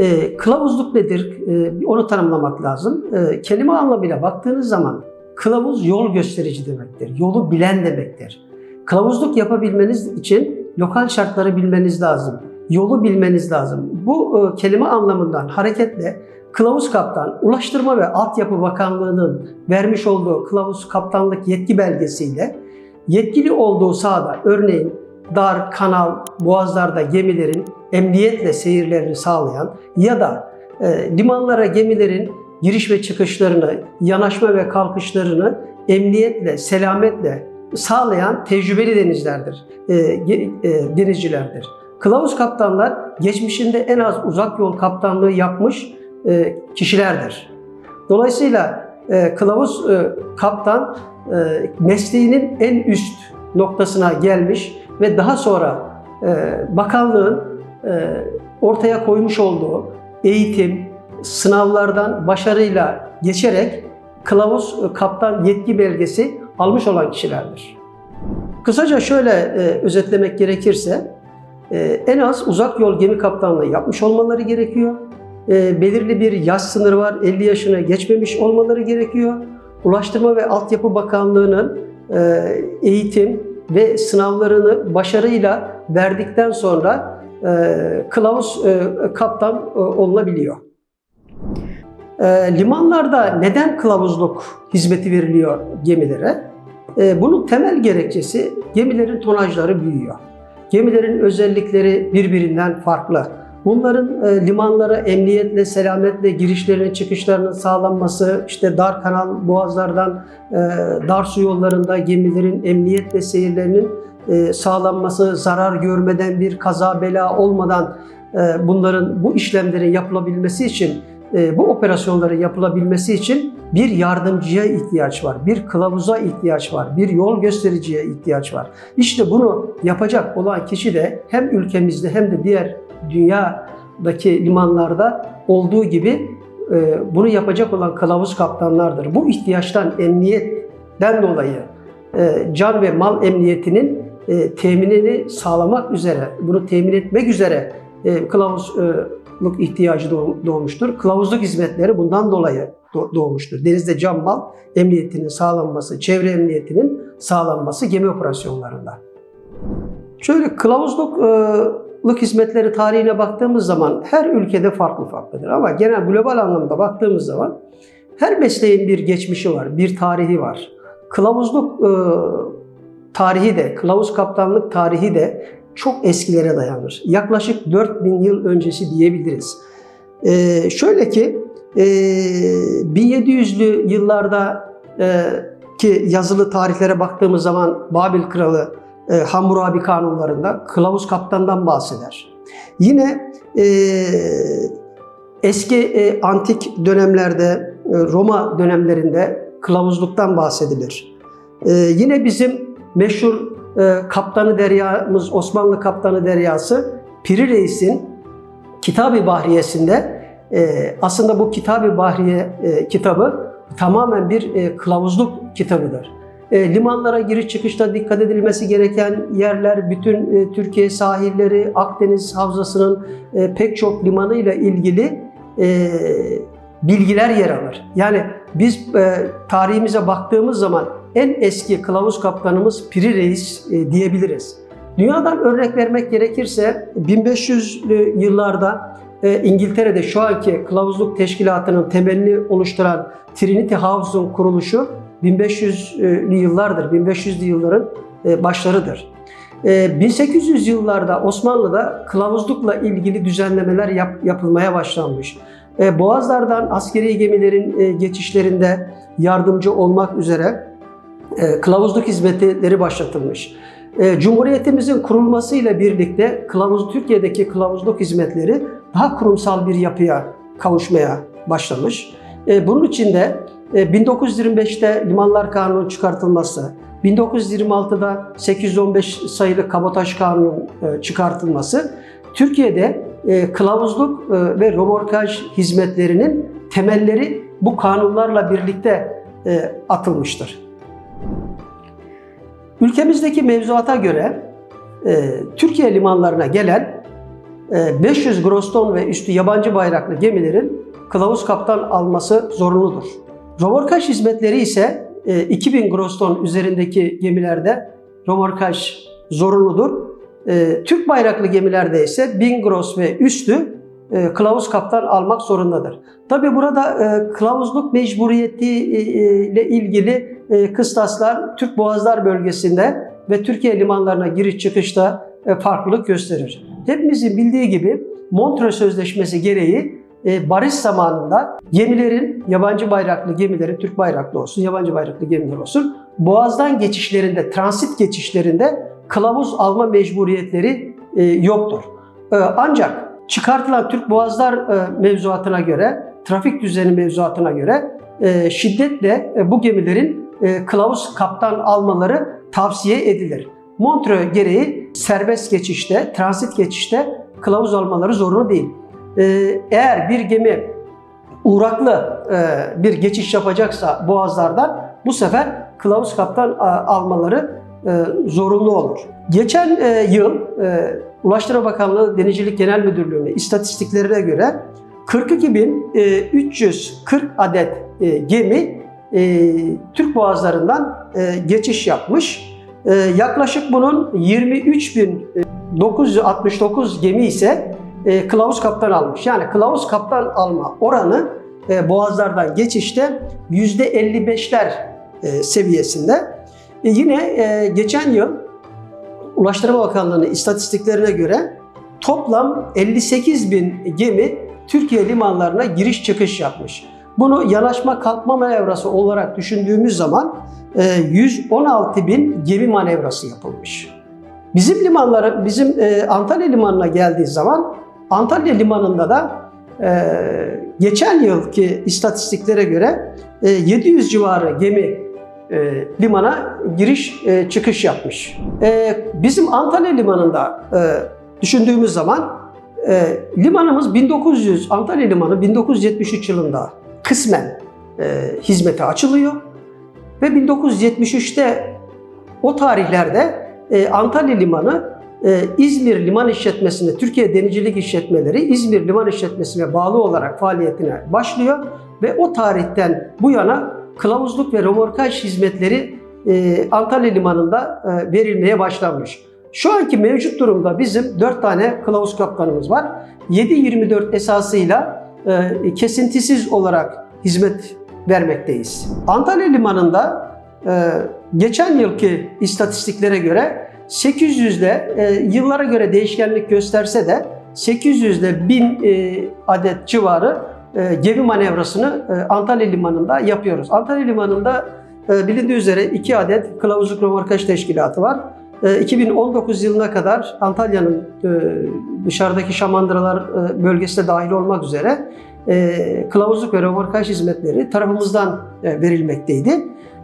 E, kılavuzluk nedir? E, onu tanımlamak lazım. E, kelime anlamıyla baktığınız zaman kılavuz yol gösterici demektir. Yolu bilen demektir. Kılavuzluk yapabilmeniz için lokal şartları bilmeniz lazım. Yolu bilmeniz lazım. Bu e, kelime anlamından hareketle Kılavuz Kaptan, Ulaştırma ve Altyapı Bakanlığı'nın vermiş olduğu kılavuz kaptanlık yetki belgesiyle yetkili olduğu sahada örneğin dar, kanal, boğazlarda gemilerin emniyetle seyirlerini sağlayan ya da e, limanlara gemilerin giriş ve çıkışlarını, yanaşma ve kalkışlarını emniyetle, selametle sağlayan tecrübeli denizlerdir, e, e, denizcilerdir. Kılavuz kaptanlar geçmişinde en az uzak yol kaptanlığı yapmış e, kişilerdir. Dolayısıyla e, kılavuz e, kaptan e, mesleğinin en üst noktasına gelmiş ve daha sonra e, bakanlığın e, ortaya koymuş olduğu eğitim, sınavlardan başarıyla geçerek kılavuz e, kaptan yetki belgesi almış olan kişilerdir. Kısaca şöyle e, özetlemek gerekirse e, en az uzak yol gemi kaptanlığı yapmış olmaları gerekiyor. E, belirli bir yaş sınırı var. 50 yaşına geçmemiş olmaları gerekiyor. Ulaştırma ve Altyapı Bakanlığı'nın e, eğitim ve sınavlarını başarıyla verdikten sonra e, kılavuz e, kaptan e, olunabiliyor. E, limanlarda neden kılavuzluk hizmeti veriliyor gemilere? E, bunun temel gerekçesi gemilerin tonajları büyüyor. Gemilerin özellikleri birbirinden farklı. Bunların e, limanlara emniyetle, selametle girişlerinin, çıkışlarının sağlanması, işte dar kanal boğazlardan e, dar su yollarında gemilerin emniyetle seyirlerinin e, sağlanması, zarar görmeden bir kaza bela olmadan bunların bu işlemlerin yapılabilmesi için bu operasyonların yapılabilmesi için bir yardımcıya ihtiyaç var, bir kılavuza ihtiyaç var, bir yol göstericiye ihtiyaç var. İşte bunu yapacak olan kişi de hem ülkemizde hem de diğer dünyadaki limanlarda olduğu gibi e, bunu yapacak olan kılavuz kaptanlardır. Bu ihtiyaçtan emniyetten dolayı e, can ve mal emniyetinin e, teminini sağlamak üzere, bunu temin etmek üzere e, kılavuzluk ihtiyacı doğ- doğmuştur. Kılavuzluk hizmetleri bundan dolayı do- doğmuştur. Denizde can mal emniyetinin sağlanması, çevre emniyetinin sağlanması gemi operasyonlarında. Şöyle kılavuzluk hizmetleri tarihine baktığımız zaman her ülkede farklı farklıdır. Ama genel global anlamda baktığımız zaman her mesleğin bir geçmişi var, bir tarihi var. Kılavuzluk e, tarihi de, kılavuz kaptanlık tarihi de çok eskilere dayanır. Yaklaşık 4000 yıl öncesi diyebiliriz. E, şöyle ki e, 1700'lü yıllarda e, ki yazılı tarihlere baktığımız zaman Babil Kralı e, Hammurabi kanunlarında kılavuz kaptandan bahseder. Yine e, eski e, antik dönemlerde, e, Roma dönemlerinde kılavuzluktan bahsedilir. E, yine bizim meşhur e, kaptanı deryamız, Osmanlı kaptanı deryası Piri Reis'in Kitab-ı Bahriyesinde e, aslında bu Kitab-ı Bahriye e, kitabı tamamen bir kılavuzluk kitabıdır. Limanlara giriş çıkışta dikkat edilmesi gereken yerler, bütün Türkiye sahilleri, Akdeniz Havzası'nın pek çok limanıyla ilgili bilgiler yer alır. Yani biz tarihimize baktığımız zaman en eski kılavuz kaptanımız Piri Reis e, diyebiliriz. Dünyadan örnek vermek gerekirse 1500'lü yıllarda e, İngiltere'de şu anki kılavuzluk teşkilatının temelini oluşturan Trinity House'un kuruluşu 1500'lü yıllardır, 1500'lü yılların e, başlarıdır. E, 1800 yıllarda Osmanlı'da kılavuzlukla ilgili düzenlemeler yap- yapılmaya başlanmış. Boğazlardan askeri gemilerin geçişlerinde yardımcı olmak üzere e, kılavuzluk hizmetleri başlatılmış. E, Cumhuriyetimizin kurulmasıyla birlikte kılavuz Türkiye'deki kılavuzluk hizmetleri daha kurumsal bir yapıya kavuşmaya başlamış. E, bunun için de e, 1925'te Limanlar Kanunu çıkartılması, 1926'da 815 sayılı Kabotaj Kanunu e, çıkartılması Türkiye'de e, kılavuzluk ve romorkaj hizmetlerinin temelleri bu kanunlarla birlikte atılmıştır. Ülkemizdeki mevzuata göre e, Türkiye limanlarına gelen e, 500 gross ton ve üstü yabancı bayraklı gemilerin kılavuz kaptan alması zorunludur. Romorkaj hizmetleri ise e, 2000 gross ton üzerindeki gemilerde romorkaj zorunludur. E, Türk bayraklı gemilerde ise 1000 gross ve üstü e, kılavuz kaptan almak zorundadır. Tabi burada e, kılavuzluk mecburiyeti e, e, ile ilgili e, kıstaslar Türk Boğazlar bölgesinde ve Türkiye limanlarına giriş çıkışta farklılık gösterir. Hepimizin bildiği gibi Montreux Sözleşmesi gereği barış zamanında gemilerin, yabancı bayraklı gemilerin, Türk bayraklı olsun, yabancı bayraklı gemiler olsun, boğazdan geçişlerinde, transit geçişlerinde kılavuz alma mecburiyetleri yoktur. Ancak çıkartılan Türk Boğazlar e, mevzuatına göre, trafik düzeni mevzuatına göre e, şiddetle e, bu gemilerin kılavuz kaptan almaları tavsiye edilir. Montreux gereği serbest geçişte, transit geçişte kılavuz almaları zorunlu değil. Eğer bir gemi uğraklı bir geçiş yapacaksa boğazlardan bu sefer kılavuz kaptan almaları zorunlu olur. Geçen yıl Ulaştırma Bakanlığı Denizcilik Genel Müdürlüğü'nün istatistiklerine göre 42.340 adet e, gemi e, Türk boğazlarından e, geçiş yapmış. Yaklaşık bunun 23.969 gemi ise kılavuz kaptan almış. Yani kılavuz kaptan alma oranı boğazlardan geçişte %55'ler e, seviyesinde. Yine geçen yıl Ulaştırma Bakanlığı'nın istatistiklerine göre toplam 58 bin gemi Türkiye limanlarına giriş çıkış yapmış. Bunu yanaşma kalkma manevrası olarak düşündüğümüz zaman e, 116 bin gemi manevrası yapılmış. Bizim limanlara, bizim e, Antalya limanına geldiği zaman Antalya limanında da e, geçen yılki istatistiklere göre e, 700 civarı gemi e, limana giriş e, çıkış yapmış. E, bizim Antalya limanında e, düşündüğümüz zaman e, limanımız 1900 Antalya limanı 1973 yılında kısmen e, hizmete açılıyor ve 1973'te o tarihlerde e, Antalya limanı e, İzmir Liman İşletmesi'ne, Türkiye Denizcilik İşletmeleri İzmir Liman İşletmesi'ne bağlı olarak faaliyetine başlıyor ve o tarihten bu yana kılavuzluk ve romorkaj hizmetleri e, Antalya Limanı'nda e, verilmeye başlanmış. Şu anki mevcut durumda bizim 4 tane kılavuz kaptanımız var. 7-24 esasıyla e, kesintisiz olarak hizmet vermekteyiz. Antalya Limanı'nda e, geçen yılki istatistiklere göre 800 ile e, yıllara göre değişkenlik gösterse de 800 ile 1000 e, adet civarı e, gemi manevrasını e, Antalya Limanı'nda yapıyoruz. Antalya Limanı'nda e, bilindiği üzere 2 adet kılavuzluk romorkaj teşkilatı var. E, 2019 yılına kadar Antalya'nın e, dışarıdaki Şamandıralar e, bölgesine dahil olmak üzere e, kılavuzluk ve romorkaj hizmetleri tarafımızdan e, verilmekteydi.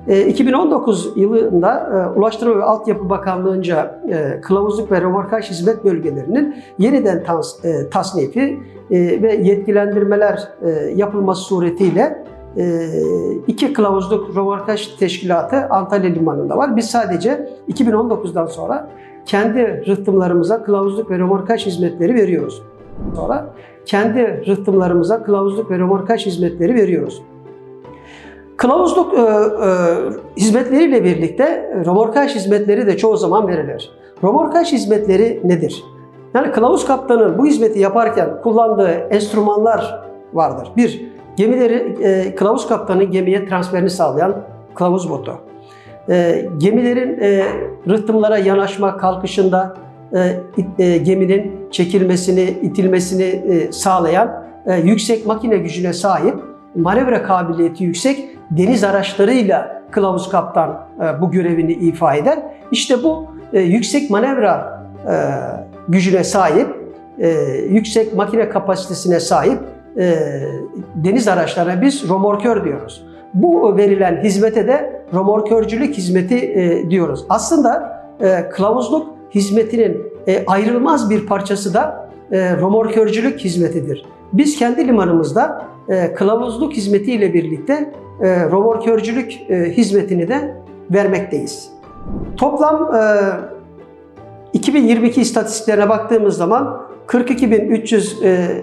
E, 2019 yılında e, Ulaştırma ve Altyapı Bakanlığı'nca e, kılavuzluk ve romorkaj hizmet bölgelerinin yeniden tas, e, tasnifi ve yetkilendirmeler yapılması suretiyle iki kılavuzluk romorkaj teşkilatı Antalya Limanı'nda var. Biz sadece 2019'dan sonra kendi rıhtımlarımıza kılavuzluk ve romorkaj hizmetleri veriyoruz. Sonra kendi rıhtımlarımıza kılavuzluk ve romorkaj hizmetleri veriyoruz. Kılavuzluk e, e, hizmetleriyle birlikte romorkaj hizmetleri de çoğu zaman verilir. Romorkaj hizmetleri nedir? Yani kılavuz kaptanın bu hizmeti yaparken kullandığı enstrümanlar vardır. Bir, gemileri, e, kılavuz kaptanın gemiye transferini sağlayan kılavuz botu. E, gemilerin e, rıhtımlara yanaşma kalkışında e, e, geminin çekilmesini, itilmesini e, sağlayan e, yüksek makine gücüne sahip, manevra kabiliyeti yüksek deniz araçlarıyla kılavuz kaptan e, bu görevini ifa eder. İşte bu e, yüksek manevra e, gücüne sahip, yüksek makine kapasitesine sahip deniz araçlarına biz romorkör diyoruz. Bu verilen hizmete de romorkörcülük hizmeti diyoruz. Aslında kılavuzluk hizmetinin ayrılmaz bir parçası da e, romorkörcülük hizmetidir. Biz kendi limanımızda kılavuzluk hizmetiyle birlikte e, romorkörcülük e, hizmetini de vermekteyiz. Toplam e, 2022 istatistiklerine baktığımız zaman 42.340 e,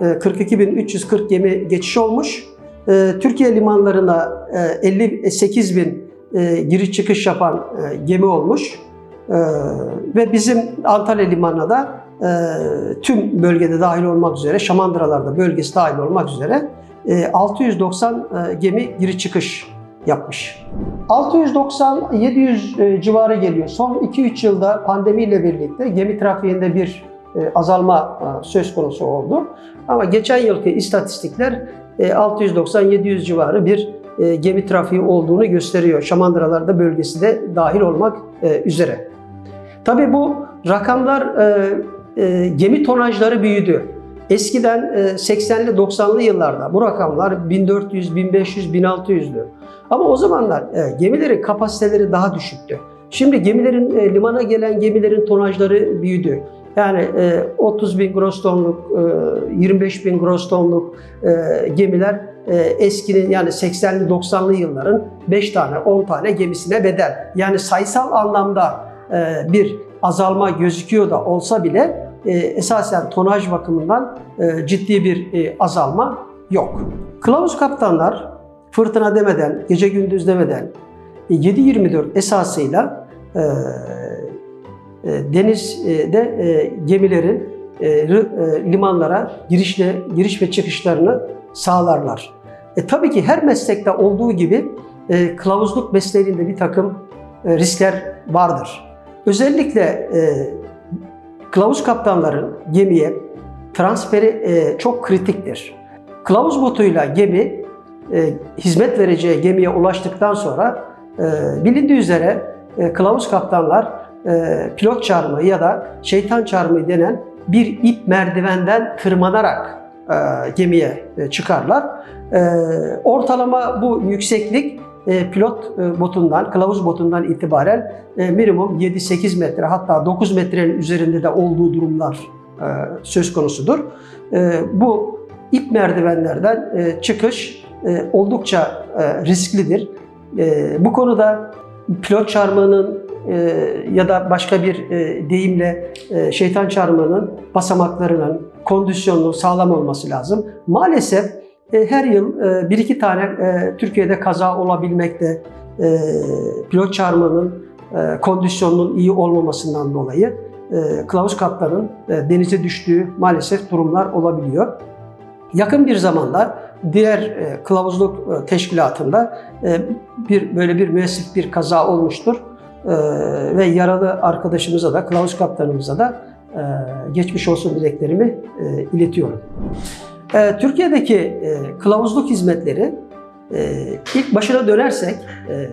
42.340 gemi geçiş olmuş. E, Türkiye limanlarına e, 58 bin e, giriş çıkış yapan e, gemi olmuş. E, Ve bizim Antalya limanına da e, tüm bölgede dahil olmak üzere, Şamandıralarda bölgesi dahil olmak üzere e, 690 e, gemi giriş çıkış yapmış. 690-700 e, civarı geliyor. Son 2-3 yılda pandemiyle birlikte gemi trafiğinde bir e, azalma e, söz konusu oldu. Ama geçen yılki istatistikler e, 690-700 civarı bir e, gemi trafiği olduğunu gösteriyor. Şamandıralarda bölgesi de dahil olmak e, üzere. Tabii bu rakamlar e, e, gemi tonajları büyüdü. Eskiden e, 80'li 90'lı yıllarda bu rakamlar 1400, 1500, 1600'dü. Ama o zamanlar e, gemilerin kapasiteleri daha düşüktü. Şimdi gemilerin e, limana gelen gemilerin tonajları büyüdü. Yani e, 30 bin gross tonluk, e, 25 bin gross tonluk e, gemiler e, eskinin yani 80'li 90'lı yılların 5 tane 10 tane gemisine bedel. Yani sayısal anlamda e, bir azalma gözüküyor da olsa bile e, esasen tonaj bakımından e, ciddi bir e, azalma yok. Kılavuz kaptanlar fırtına demeden, gece gündüz demeden e, 7-24 esasıyla denizde gemilerin limanlara girişle giriş ve çıkışlarını sağlarlar. E, tabii ki her meslekte olduğu gibi e, kılavuzluk mesleğinde bir takım e, riskler vardır. Özellikle e, kılavuz kaptanların gemiye transferi e, çok kritiktir. Kılavuz botuyla gemi e, hizmet vereceği gemiye ulaştıktan sonra e, bilindiği üzere e, kılavuz kaptanlar e, pilot çarmıha ya da şeytan çarmıha denen bir ip merdivenden tırmanarak e, gemiye e, çıkarlar. E, ortalama bu yükseklik pilot e, botundan, kılavuz botundan itibaren e, minimum 7-8 metre hatta 9 metrenin üzerinde de olduğu durumlar e, söz konusudur. E, bu ip merdivenlerden e, çıkış e, oldukça e, risklidir. E, bu konuda pilot çarmıhının e, ya da başka bir e, deyimle e, şeytan çarmıhının basamaklarının kondisyonunun sağlam olması lazım. Maalesef e, her yıl e, bir iki tane e, Türkiye'de kaza olabilmekte. E, pilot çarmıhının e, kondisyonunun iyi olmamasından dolayı e, kılavuz kaptanın e, denize düştüğü maalesef durumlar olabiliyor. Yakın bir zamanda diğer e, kılavuzluk e, teşkilatında e, bir böyle bir müessif bir kaza olmuştur. E, ve yaralı arkadaşımıza da kılavuz kaptanımıza da e, geçmiş olsun dileklerimi e, iletiyorum. E, Türkiye'deki e, kılavuzluk hizmetleri e, ilk başına dönersek e,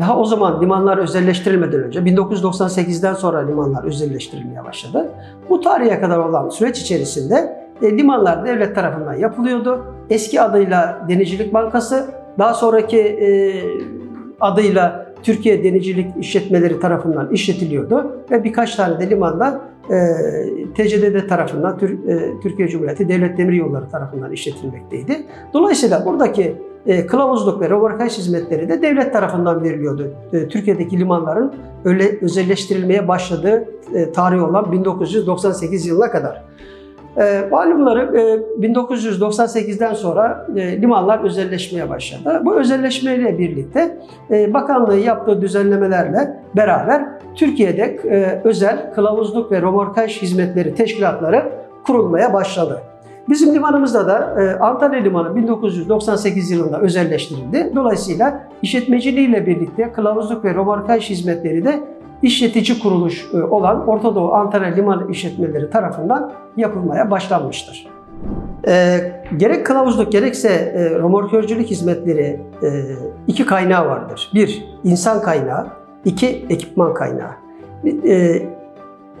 daha o zaman limanlar özelleştirilmeden önce 1998'den sonra limanlar özelleştirilmeye başladı. Bu tarihe kadar olan süreç içerisinde e, limanlar devlet tarafından yapılıyordu. Eski adıyla Denizcilik Bankası, daha sonraki e, adıyla Türkiye Denizcilik İşletmeleri tarafından işletiliyordu ve birkaç tane de limanda TCDD tarafından, e, Türkiye Cumhuriyeti Devlet Demir Yolları tarafından işletilmekteydi. Dolayısıyla buradaki e, kılavuzluk ve röportaj hizmetleri de devlet tarafından veriliyordu. E, Türkiye'deki limanların öyle özelleştirilmeye başladığı tarih olan 1998 yılına kadar. E, malumları e, 1998'den sonra e, limanlar özelleşmeye başladı. Bu özelleşmeyle birlikte e, bakanlığın yaptığı düzenlemelerle beraber Türkiye'de e, özel kılavuzluk ve romorkaj hizmetleri teşkilatları kurulmaya başladı. Bizim limanımızda da e, Antalya Limanı 1998 yılında özelleştirildi. Dolayısıyla işletmeciliğiyle birlikte kılavuzluk ve romorkaj hizmetleri de işletici kuruluş e, olan Orta Doğu Antalya Liman İşletmeleri tarafından yapılmaya başlanmıştır. E, gerek kılavuzluk gerekse e, romorkörcülük hizmetleri e, iki kaynağı vardır. Bir, insan kaynağı. İki ekipman kaynağı. E,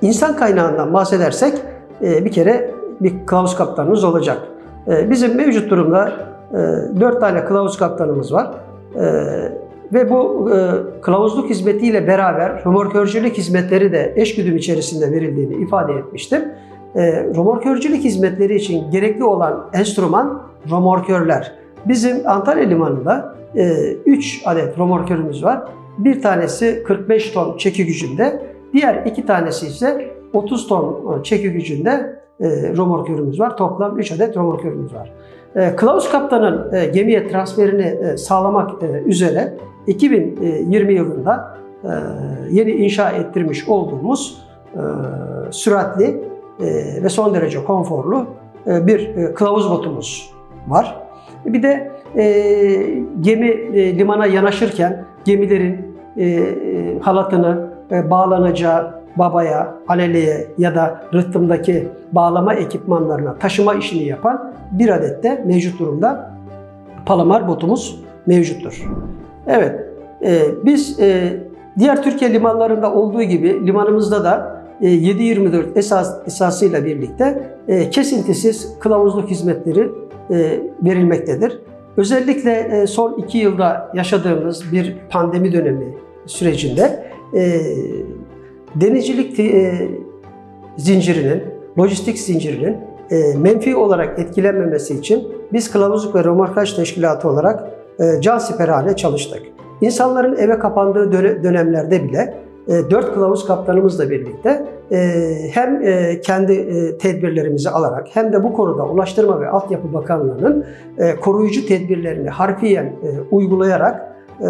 insan kaynağından bahsedersek e, bir kere bir kılavuz kaptanımız olacak. E, bizim mevcut durumda e, dört tane kılavuz kaptanımız var. E, ve bu e, kılavuzluk hizmetiyle beraber römorkörcülük hizmetleri de eşgüdüm içerisinde verildiğini ifade etmiştim. E, römorkörcülük hizmetleri için gerekli olan enstrüman römorkörler. Bizim Antalya Limanı'nda 3 adet römorkörümüz var. Bir tanesi 45 ton çeki gücünde, diğer iki tanesi ise 30 ton e, çeki gücünde e, romorkörümüz var. Toplam 3 adet romorkörümüz var. E, Kılavuz Kaptan'ın e, gemiye transferini e, sağlamak e, üzere 2020 yılında e, yeni inşa ettirmiş olduğumuz e, süratli e, ve son derece konforlu e, bir e, kılavuz botumuz var. Bir de e, gemi e, limana yanaşırken gemilerin e, e, halatını e, bağlanacağı babaya, aleleye ya da rıhtımdaki bağlama ekipmanlarına taşıma işini yapan bir adet de mevcut durumda Palamar botumuz mevcuttur. Evet, e, biz e, diğer Türkiye limanlarında olduğu gibi limanımızda da e, 7-24 esas, esasıyla birlikte e, kesintisiz kılavuzluk hizmetleri e, verilmektedir. Özellikle e, son iki yılda yaşadığımız bir pandemi dönemi sürecinde e, denizcilik e, zincirinin, lojistik zincirinin menfi olarak etkilenmemesi için biz Kılavuzluk ve Romorkaj Teşkilatı olarak can siperhane çalıştık. İnsanların eve kapandığı döne- dönemlerde bile dört kılavuz kaptanımızla birlikte e, hem e, kendi e, tedbirlerimizi alarak hem de bu konuda Ulaştırma ve Altyapı Bakanlığı'nın e, koruyucu tedbirlerini harfiyen e, uygulayarak e,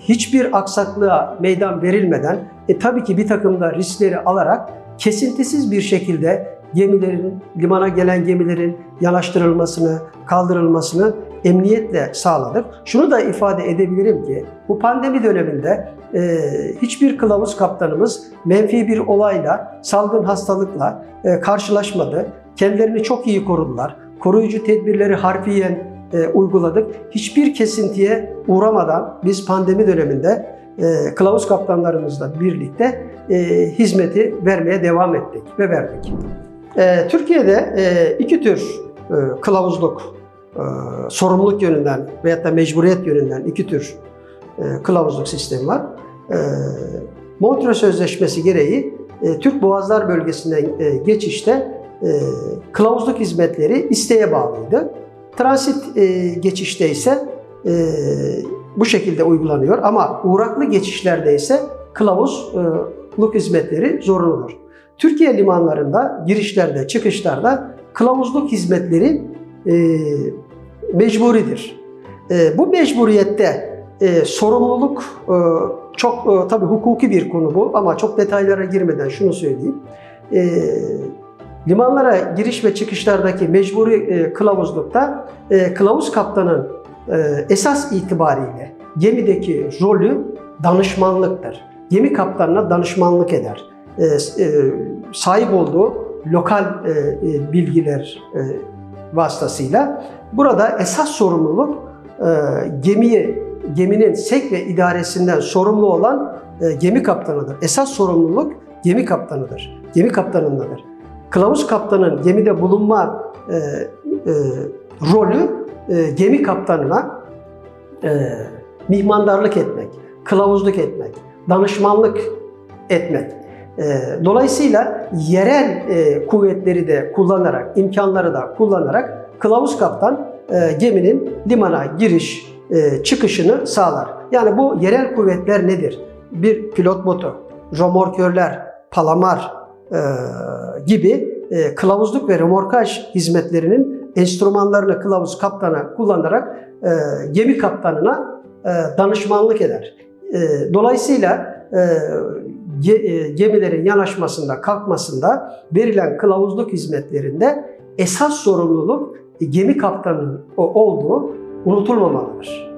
hiçbir aksaklığa meydan verilmeden e, tabii ki bir takım da riskleri alarak kesintisiz bir şekilde gemilerin, limana gelen gemilerin yanaştırılmasını, kaldırılmasını emniyetle sağladık. Şunu da ifade edebilirim ki bu pandemi döneminde e, hiçbir kılavuz kaptanımız menfi bir olayla, salgın hastalıkla e, karşılaşmadı. Kendilerini çok iyi korudular. Koruyucu tedbirleri harfiyen e, uyguladık. Hiçbir kesintiye uğramadan biz pandemi döneminde e, kılavuz kaptanlarımızla birlikte e, hizmeti vermeye devam ettik ve verdik. E, Türkiye'de e, iki tür e, kılavuzluk e, sorumluluk yönünden veyahut da mecburiyet yönünden iki tür e, kılavuzluk sistemi var. E, Montreux Sözleşmesi gereği e, Türk Boğazlar bölgesinden e, geçişte e, kılavuzluk hizmetleri isteğe bağlıydı. Transit e, geçişte ise bu şekilde uygulanıyor ama uğraklı geçişlerde ise kılavuzluk hizmetleri zorunludur. Türkiye limanlarında girişlerde, çıkışlarda kılavuzluk hizmetleri e, mecburidir. E, bu mecburiyette e, sorumluluk e, çok e, tabii hukuki bir konu bu ama çok detaylara girmeden şunu söyleyeyim. E, limanlara giriş ve çıkışlardaki mecburi e, kılavuzlukta e, kılavuz kaptanın e, esas itibariyle gemideki rolü danışmanlıktır. Gemi kaptanına danışmanlık eder. E, e, sahip olduğu lokal e, e, bilgiler e, vasıtasıyla burada esas sorumluluk e, gemiyi geminin sevk ve idaresinden sorumlu olan e, gemi kaptanıdır. Esas sorumluluk gemi kaptanıdır. Gemi kaptanındadır. Kılavuz kaptanın gemide bulunma e, e, rolü e, gemi kaptanına e, mihmandarlık etmek, kılavuzluk etmek, danışmanlık etmek. E, dolayısıyla yerel e, kuvvetleri de kullanarak, imkanları da kullanarak kılavuz kaptan e, geminin limana giriş, çıkışını sağlar. Yani bu yerel kuvvetler nedir? Bir pilot botu, romorkörler, palamar e, gibi e, kılavuzluk ve remorkaj hizmetlerinin enstrümanlarını kılavuz kaptana kullanarak e, gemi kaptanına e, danışmanlık eder. E, dolayısıyla e, e, gemilerin yanaşmasında, kalkmasında verilen kılavuzluk hizmetlerinde esas sorumluluk e, gemi kaptanının olduğu unutulmamalıdır.